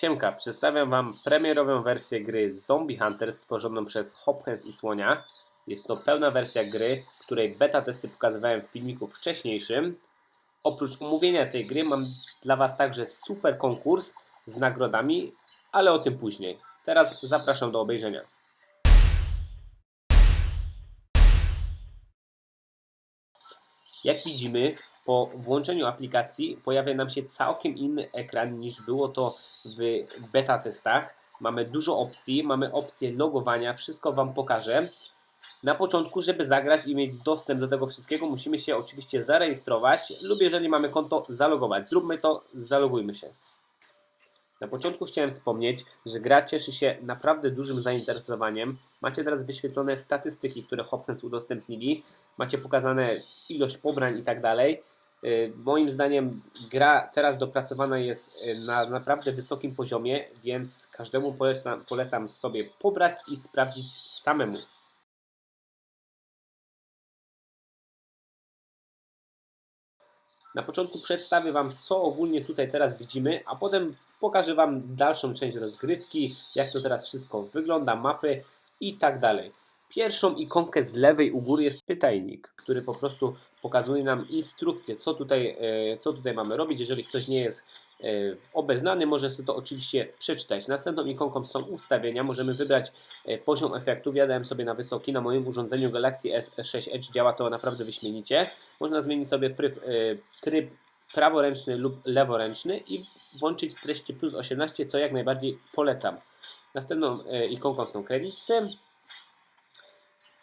Siemka, przedstawiam Wam premierową wersję gry Zombie Hunter stworzoną przez Hopkins i Słonia. Jest to pełna wersja gry, której beta testy pokazywałem w filmiku wcześniejszym. Oprócz omówienia tej gry mam dla Was także super konkurs z nagrodami, ale o tym później. Teraz zapraszam do obejrzenia. Jak widzimy, po włączeniu aplikacji pojawia nam się całkiem inny ekran niż było to w beta testach. Mamy dużo opcji, mamy opcję logowania, wszystko Wam pokażę. Na początku, żeby zagrać i mieć dostęp do tego wszystkiego, musimy się oczywiście zarejestrować lub jeżeli mamy konto, zalogować. Zróbmy to, zalogujmy się. Na początku chciałem wspomnieć, że gra cieszy się naprawdę dużym zainteresowaniem. Macie teraz wyświetlone statystyki, które Hopkins udostępnili. Macie pokazane ilość pobrań i tak dalej. Y, Moim zdaniem gra teraz dopracowana jest y, na naprawdę wysokim poziomie, więc każdemu polecam, polecam sobie pobrać i sprawdzić samemu. Na początku przedstawię Wam, co ogólnie tutaj teraz widzimy, a potem pokażę Wam dalszą część rozgrywki, jak to teraz wszystko wygląda, mapy i tak dalej. Pierwszą ikonkę z lewej u góry jest pytajnik, który po prostu pokazuje nam instrukcję, co tutaj, e, co tutaj mamy robić. Jeżeli ktoś nie jest e, obeznany, może sobie to oczywiście przeczytać. Następną ikonką są ustawienia. Możemy wybrać e, poziom efektów. Ja dałem sobie na wysoki. Na moim urządzeniu Galaxy S6 Edge działa to naprawdę wyśmienicie. Można zmienić sobie tryb, tryb praworęczny lub leworęczny i włączyć treści plus 18, co jak najbardziej polecam. Następną ikonką są kredyty.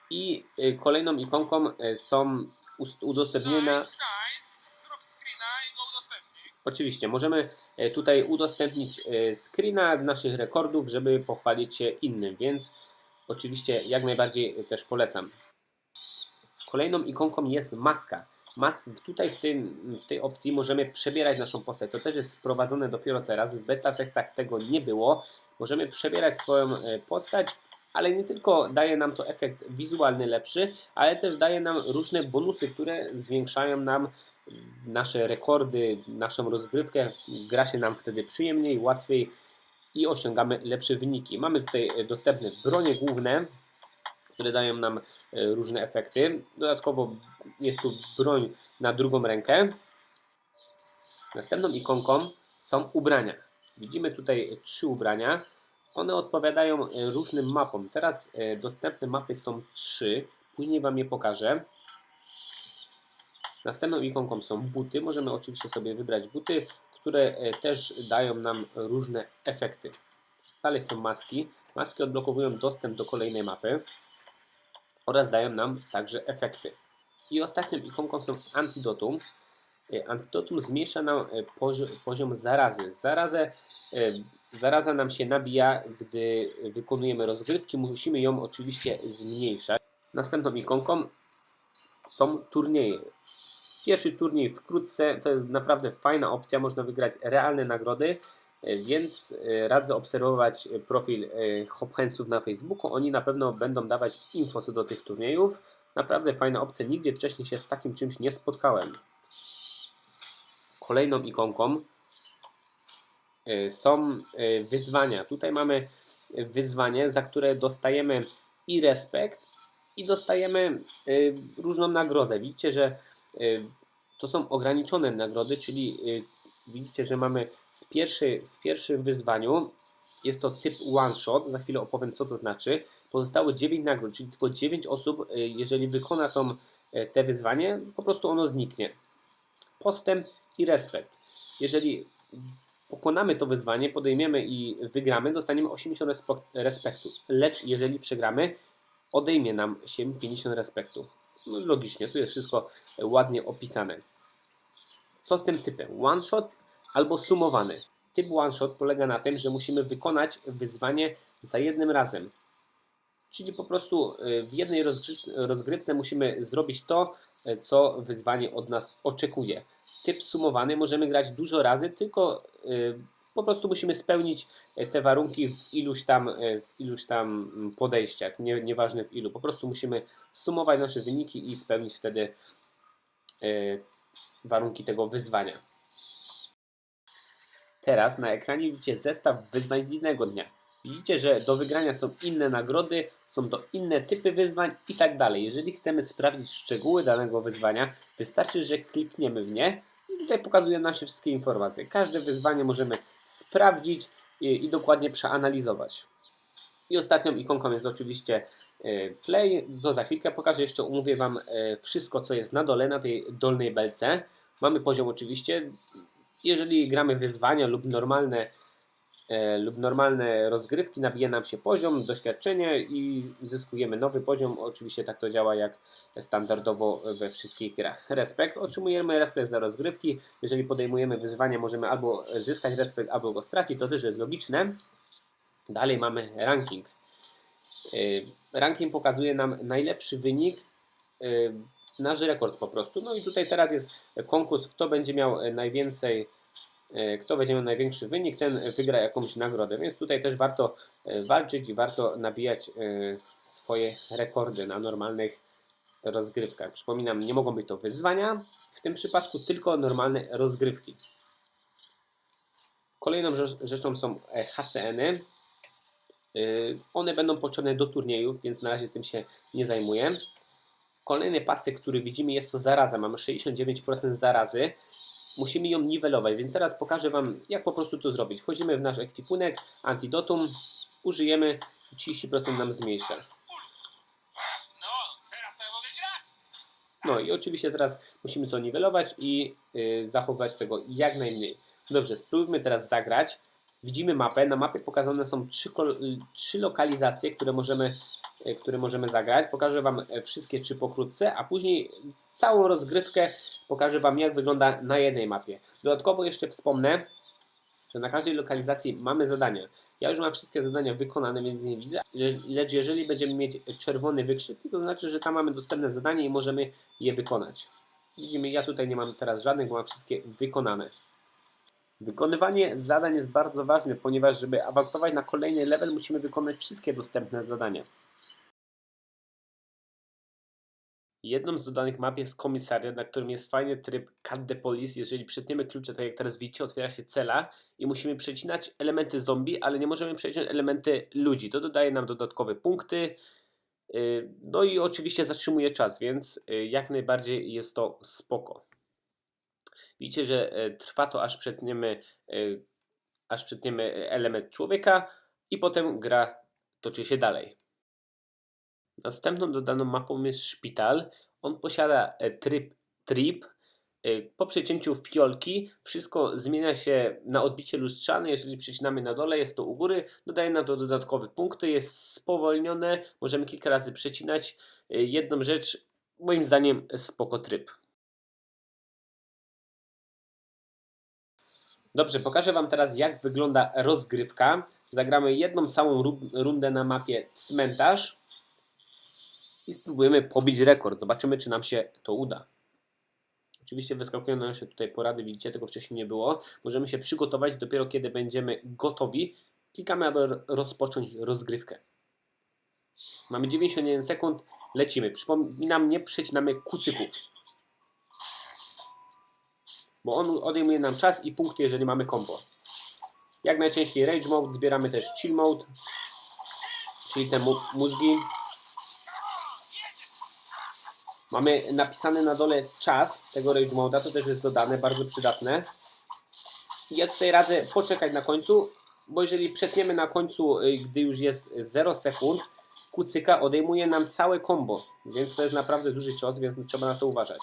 I y, kolejną ikonką y, są udostępnienia. Oczywiście, możemy y, tutaj udostępnić y, screena naszych rekordów, żeby pochwalić się innym, więc oczywiście jak najbardziej y, też polecam. Kolejną ikonką jest maska. Mas tutaj w, tym, w tej opcji możemy przebierać naszą postać. To też jest wprowadzone dopiero teraz. W beta testach tego nie było. Możemy przebierać swoją y, postać ale nie tylko daje nam to efekt wizualny lepszy, ale też daje nam różne bonusy, które zwiększają nam nasze rekordy, naszą rozgrywkę. Gra się nam wtedy przyjemniej, łatwiej i osiągamy lepsze wyniki. Mamy tutaj dostępne bronie główne, które dają nam e, różne efekty. Dodatkowo jest tu broń na drugą rękę. Następną ikonką są ubrania. Widzimy tutaj trzy ubrania. One odpowiadają e, różnym mapom. Teraz e, dostępne mapy są trzy. Później Wam je pokażę. Następną ikonką są buty. Możemy oczywiście sobie wybrać buty, które też dają nam różne efekty. Dalej są maski. Maski odblokowują dostęp do kolejnej mapy oraz dają nam także efekty. I ostatnią ikonką są antidotum. Antidotum zmniejsza nam poziom zarazy. Zarazę Zaraza nam się nabija, gdy wykonujemy rozgrywki. Musimy ją oczywiście zmniejszać. Następną ikonką są turnieje. Pierwszy turniej wkrótce to jest naprawdę fajna opcja. Można wygrać realne nagrody, więc e, radzę obserwować profil e, Hopkensów na Facebooku. Oni na pewno będą dawać info co do tych turniejów. Naprawdę fajna opcja. Nigdzie wcześniej się z takim czymś nie spotkałem. Kolejną ikonką są wyzwania. Tutaj mamy wyzwanie, za które dostajemy i respekt, i dostajemy różną nagrodę. Widzicie, że to są ograniczone nagrody, czyli widzicie, że mamy w, pierwszy, w pierwszym wyzwaniu jest to typ one shot. Za chwilę opowiem, co to znaczy. Pozostałe 9 nagród, czyli tylko 9 osób, jeżeli wykona tą, te wyzwanie, po prostu ono zniknie. Postęp i respekt. Jeżeli pokonamy to wyzwanie, podejmiemy i wygramy, dostaniemy 80 respektu. Lecz jeżeli przegramy, odejmie nam się 50 respektu. No logicznie, tu jest wszystko ładnie opisane. Co z tym typem? One shot albo sumowany. Typ one shot polega na tym, że musimy wykonać wyzwanie za jednym razem. Czyli po prostu y, w jednej rozgrywce musimy zrobić to, y, co wyzwanie od nas oczekuje typ sumowany możemy grać dużo razy, tylko y, po prostu musimy spełnić te warunki w iluś tam, w iluś tam mm, podejściach, nie, nieważne w ilu. Po prostu musimy sumować nasze wyniki i spełnić wtedy warunki tego wyzwania. Teraz na ekranie widzicie zestaw wyzwań z innego dnia. Widzicie, że do wygrania są inne nagrody, są to inne typy wyzwań i tak dalej. Jeżeli chcemy sprawdzić szczegóły danego wyzwania, wystarczy, że klikniemy w nie i tutaj pokazuje nam się wszystkie informacje. Każde wyzwanie możemy sprawdzić i, i dokładnie przeanalizować. I ostatnią ikonką jest oczywiście e, Play. Co za chwilkę pokażę, jeszcze umówię Wam e, wszystko, co jest na dole, na tej dolnej belce. Mamy poziom oczywiście. Jeżeli gramy wyzwania lub normalne, e, lub normalne rozgrywki, nabija nam się poziom, doświadczenie i zyskujemy nowy poziom. Oczywiście tak to działa jak standardowo we wszystkich grach. Respekt. Otrzymujemy respekt za rozgrywki. Jeżeli podejmujemy wyzwania, możemy albo zyskać respekt, albo go stracić. To też jest logiczne. Dalej mamy ranking. Y, Ranking pokazuje nam najlepszy wynik, y, nasz rekord po prostu. No i tutaj teraz jest konkurs, kto będzie miał e, najwięcej, kto będzie miał największy wynik, ten wygra jakąś nagrodę. Więc tutaj też warto e, walczyć i warto nabijać e, swoje rekordy na normalnych rozgrywkach. Przypominam, nie mogą być to wyzwania, w tym przypadku tylko normalne rozgrywki. Kolejną rzecz- rzeczą są e, HCN-y. One będą potrzebne do turniejów, więc na razie tym się nie zajmuję. Kolejny pasek, który widzimy, jest to zaraza. Mamy 69% zarazy. Musimy ją niwelować, więc teraz pokażę Wam, jak po prostu to zrobić. Wchodzimy w nasz ekwipunek, antidotum, użyjemy, 30% nam zmniejsza. No, i oczywiście teraz musimy to niwelować i y, zachować tego jak najmniej. Dobrze, spróbujmy teraz zagrać. Widzimy mapę. Na mapie pokazane są trzy, trzy lokalizacje, które możemy, y, które możemy zagrać. Pokażę Wam e, wszystkie trzy pokrótce, a później całą rozgrywkę pokażę Wam, jak wygląda na jednej mapie. Dodatkowo jeszcze wspomnę, że na każdej lokalizacji mamy zadania. Ja już mam wszystkie zadania wykonane, więc nie widzę, le- lecz jeżeli będziemy mieć czerwony wykrzyknik, to znaczy, że tam mamy dostępne zadanie i możemy je wykonać. Widzimy, ja tutaj nie mam teraz żadnych, bo mam wszystkie wykonane. Wykonywanie zadań jest bardzo ważne, ponieważ żeby awansować na kolejny level, musimy wykonać wszystkie dostępne zadania. Jedną z dodanych map jest komisariat, na którym jest fajny tryb Cut the Police. Jeżeli przytniemy klucze, tak jak teraz widzicie, otwiera się cela i musimy przecinać elementy zombie, ale nie możemy przecinać elementy ludzi. To dodaje nam dodatkowe punkty. Yy, No i oczywiście zatrzymuje czas, więc yy, jak najbardziej jest to spoko. Widzicie, że e, trwa to aż przetniemy, e, aż przetniemy element człowieka i potem gra toczy się dalej. Następną dodaną mapą jest szpital. On posiada e, tryb trip. E, Po przecięciu fiolki wszystko zmienia się na odbicie lustrzane. Jeżeli przecinamy na dole, jest to u góry. Dodaje nam to dodatkowe punkty. Jest spowolnione. Możemy kilka razy przecinać. E, Jedną rzecz, moim zdaniem, spoko tryb. Dobrze, pokażę Wam teraz, jak wygląda rozgrywka. Zagramy jedną całą ru- rundę na mapie cmentarz i spróbujemy pobić rekord. Zobaczymy, czy nam się to uda. Oczywiście wyskakują nam jeszcze tutaj porady, widzicie, tego wcześniej nie było. Możemy się przygotować dopiero kiedy będziemy gotowi. Klikamy, aby ro- rozpocząć rozgrywkę. Mamy 91 sekund, lecimy. Przypominam, nie przecinamy kucyków. Bo on odejmuje nam czas i punkty, jeżeli mamy combo. Jak najczęściej Rage Mode, zbieramy też Chill Mode, czyli te mózgi. Mamy napisane na dole czas tego Rage Mode'a, to też jest dodane, bardzo przydatne. Ja tutaj radzę poczekać na końcu, bo jeżeli przetniemy na końcu, y, gdy już jest 0 sekund, kucyka odejmuje nam całe combo, więc to jest naprawdę duży cios, więc trzeba na to uważać.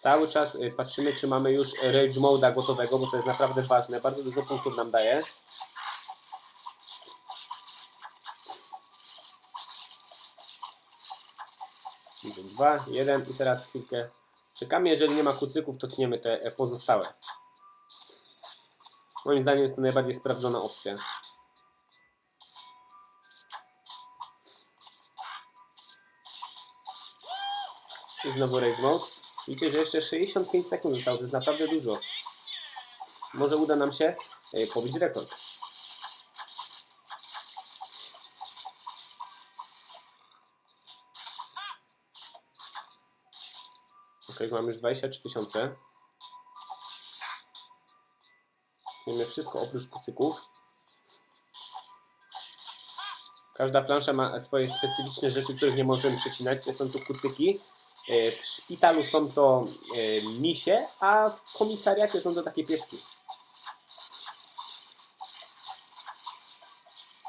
Cały czas y, patrzymy, czy mamy już Rage Mode'a gotowego, bo to jest naprawdę ważne. Bardzo dużo punktów nam daje. Dwa, jeden i teraz chwilkę czekamy. Jeżeli nie ma kucyków, to tniemy te e, pozostałe. Moim zdaniem jest to najbardziej sprawdzona opcja. I znowu Rage Mode. Widzicie, że jeszcze 65 sekund zostało, to jest naprawdę dużo. Może uda nam się e, pobić rekord. Ok, mamy już 23 tysiące. Wiemy wszystko oprócz kucyków. Każda plansza ma swoje specyficzne rzeczy, których nie możemy przecinać. Są tu kucyki. E, W szpitalu są to e, misie, a w komisariacie są to takie pieski.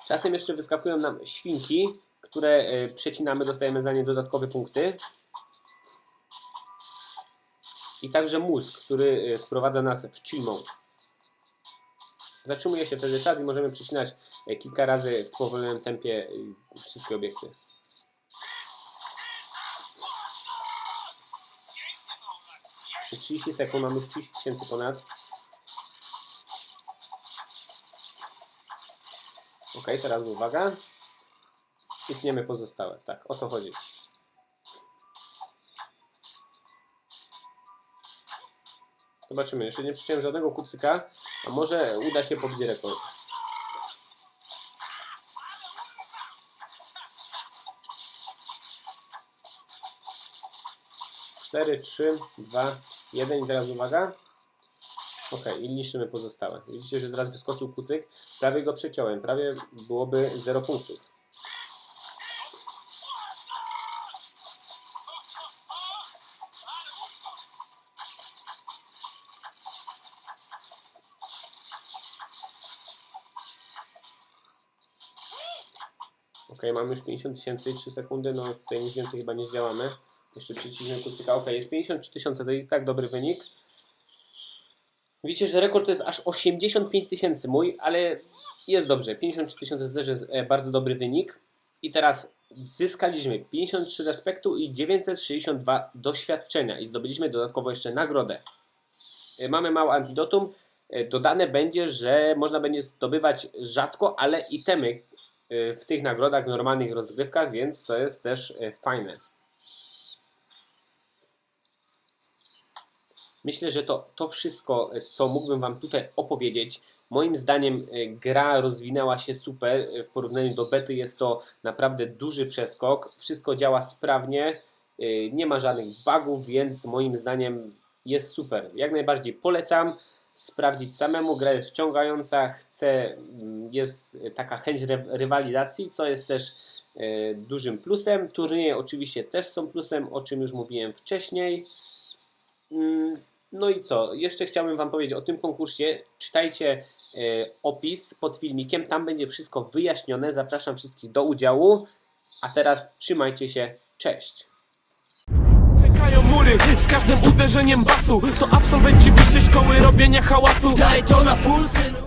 Czasem jeszcze wyskakują nam świnki, które e, przecinamy, dostajemy za nie dodatkowe punkty. I także mózg, który wprowadza nas w chill. Zatrzymuje się wtedy czas i możemy przecinać kilka razy w spowolnionym tempie wszystkie obiekty. 30 sekund, mamy już 30 tysięcy ponad. Ok, teraz uwaga. I tniemy pozostałe. Tak, o to chodzi. Zobaczymy. Jeszcze nie przyciąłem żadnego kucyka, a może uda się pobić rekord. Cztery, trzy, dwa, jeden i teraz uwaga. Ok, i niszczymy pozostałe. Widzicie, że teraz wyskoczył kucyk. Prawie go przeciąłem. Prawie byłoby 0 punktów. Ok, mamy już 50 tysięcy i 3 sekundy. No już tutaj nic więcej chyba nie zdziałamy. Jeszcze przyciśnę kucyka. Ok, jest 53 tysiące. To jest tak dobry wynik. Widzicie, że rekord to jest aż 85 tysięcy mój, ale jest dobrze. 53 tysiące też jest e, bardzo dobry wynik. I teraz zyskaliśmy 53 respektu i 962 doświadczenia i zdobyliśmy dodatkowo jeszcze nagrodę. E, Mamy mało antidotum. E, Dodane będzie, że można będzie zdobywać rzadko, ale itemy w tych nagrodach w normalnych rozgrywkach, więc to jest też fajne. Myślę, że to, to wszystko, e, co mógłbym Wam tutaj opowiedzieć. Moim zdaniem e, gra rozwinęła się super. E, W porównaniu do bety jest to naprawdę duży przeskok. Wszystko działa sprawnie. Nie ma żadnych bugów, więc moim zdaniem jest super. Jak najbardziej polecam sprawdzić samemu. Gra jest wciągająca, chce, mm, jest taka chęć ry- rywalizacji, co jest też dużym plusem. Turnieje oczywiście też są plusem, o czym już mówiłem wcześniej. No i co? Jeszcze chciałbym Wam powiedzieć o tym konkursie. Czytajcie e, opis pod filmikiem, tam będzie wszystko wyjaśnione. Zapraszam wszystkich do udziału. A teraz trzymajcie się. Cześć! Pękają mury z każdym uderzeniem basu To absolwenci wyższej szkoły robienia hałasu Daj to na full, synu